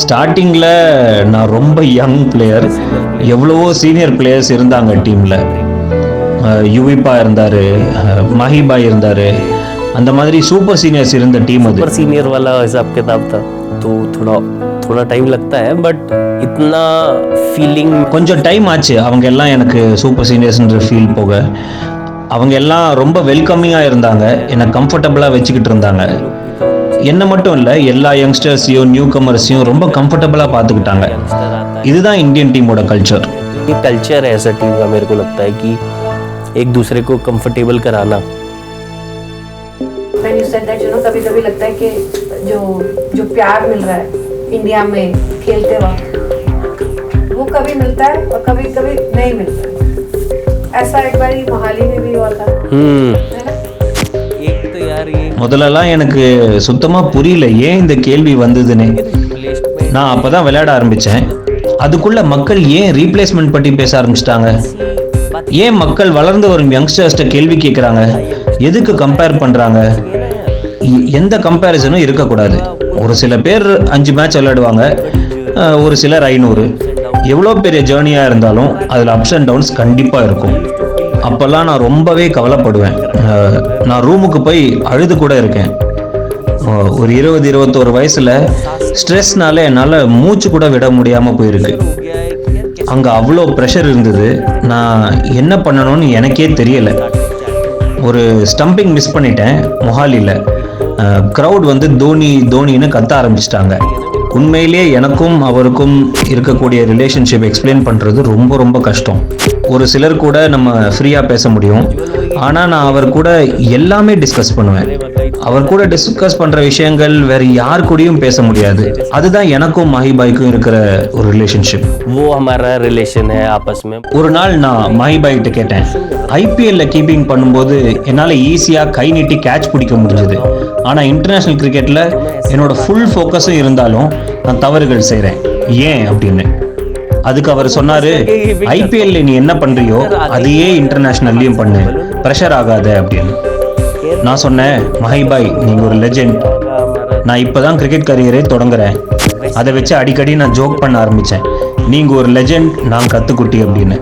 ஸ்டார்டிங்கில் நான் ரொம்ப யங் பிளேயர் எவ்வளவோ சீனியர் பிளேயர்ஸ் இருந்தாங்க டீமில் யுவிப்பா இருந்தார் மஹிபா இருந்தார் அந்த மாதிரி சூப்பர் சீனியர்ஸ் இருந்த டீம் அது सुपर सीनियर वाला हिसाब किताब था तो थोड़ा थोड़ा टाइम लगता है बट इतना फीलिंग கொஞ்சம் டைம் ஆச்சு அவங்க எல்லாம் எனக்கு சூப்பர் சீனியர்ஸ்ன்ற ஃபீல் போக அவங்க எல்லாம் ரொம்ப வெல்கமிங்காக இருந்தாங்க என்னை கம்ஃபர்டபுளாக வச்சுக்கிட்டு இருந்தாங்க என்ன மட்டும் இல்லை எல்லா யங்ஸ்டர்ஸையும் நியூ கமர்ஸையும் ரொம்ப கம்ஃபர்டபுளாக பார்த்துக்கிட்டாங்க இதுதான் இந்தியன் டீமோட கல்ச்சர் ये कल्चर है ऐसा टीम का मेरे को लगता है कि एक दूसरे को कंफर्टेबल कराना when you said that you know कभी कभी लगता है कि जो जो प्यार मिल रहा है इंडिया में खेलते वक्त वो कभी मिलता है और कभी कभी नहीं मिलता है ऐसा एक बार मोहाली में भी हुआ था முதல்லலாம் எனக்கு சுத்தமாக புரியல. ஏன் இந்த கேள்வி வந்ததுன்னு? நான் அப்போ தான் விளையாட ஆரம்பித்தேன் அதுக்குள்ளே மக்கள் ஏன் ரீப்ளேஸ்மெண்ட் பற்றி பேச ஆரம்பிச்சிட்டாங்க? ஏன் மக்கள் வளர்ந்து வரும் யங்ஸ்டர்ஸ்ட்ட கேள்வி கேட்குறாங்க எதுக்கு கம்பேர் பண்ணுறாங்க எந்த கம்பேரிசனும் இருக்கக்கூடாது. ஒரு சில பேர் அஞ்சு மேட்ச் விளையாடுவாங்க. ஒரு சிலர் ஐநூறு. எவ்வளோ பெரிய ஜேர்னியாக இருந்தாலும் அதில் அப்ஸ் அண்ட் டவுன்ஸ் கண்டிப்பாக இருக்கும். அப்போல்லாம் நான் ரொம்பவே கவலைப்படுவேன். நான் ரூமுக்கு போய் அழுது கூட இருக்கேன். ஒரு இருபது இருபத்தோரு வயசில் ஸ்ட்ரெஸ்னால என்னால் மூச்சு கூட விட முடியாமல் போயிருக்கு. அங்கே அவ்வளோ ப்ரெஷர் இருந்தது. நான் என்ன பண்ணணும்னு எனக்கே தெரியலை. ஒரு ஸ்டம்பிங் மிஸ் பண்ணிட்டேன் மொஹாலியில் க்ரௌட் வந்து தோனி தோனின்னு கத்த ஆரம்பிச்சிட்டாங்க. உண்மையிலேயே எனக்கும் அவருக்கும் இருக்கக்கூடிய ரிலேஷன்ஷிப் எக்ஸ்பிளைன் பண்ணுறது ரொம்ப ரொம்ப கஷ்டம். ஒரு சிலர் கூட நம்ம ஃப்ரீயாக பேச முடியும் ஆனால் நான் அவர் கூட எல்லாமே டிஸ்கஸ் பண்ணுவேன் அவர் கூட டிஸ்கஸ் பண்ணுற விஷயங்கள் வேற யார் கூடயும் பேச முடியாது அதுதான் எனக்கும் மஹிபாய்க்கும் இருக்கிற ஒரு ரிலேஷன்ஷிப் वो हमारा रिलेशन है आपस में ஒரு நாள் நான் மஹிபாய் கிட்ட கேட்டேன் ஐபிஎல்ல கீப்பிங் பண்ணும்போது என்னால் ஈஸியாக கை நீட்டி கேட்ச் பிடிக்க முடிஞ்சது ஆனால் இன்டர்நேஷ்னல் கிரிக்கெட்டில் என்னோட ஃபுல் ஃபோக்கஸும் இருந்தாலும் நான் தவறுகள் செய்கிறேன் ஏன் அப்படின்னு அதுக்கு அவர் சொன்னாரு ஐபிஎல்ல நீ என்ன பண்றியோ அதையே இன்டர்நேஷனல்லையும் பண்ணு. ப்ரெஷர் ஆகாத அப்படின்னு. நான் சொன்னேன் மஹிபாய் நீங்க ஒரு லெஜெண்ட் நான் இப்போதான் கிரிக்கெட் கரியரே தொடங்குறேன். அதை வச்சு அடிக்கடி நான் ஜோக் பண்ண ஆரம்பித்தேன் நீங்கள் ஒரு லெஜெண்ட் நான் கத்துக்குட்டி அப்படின்னு.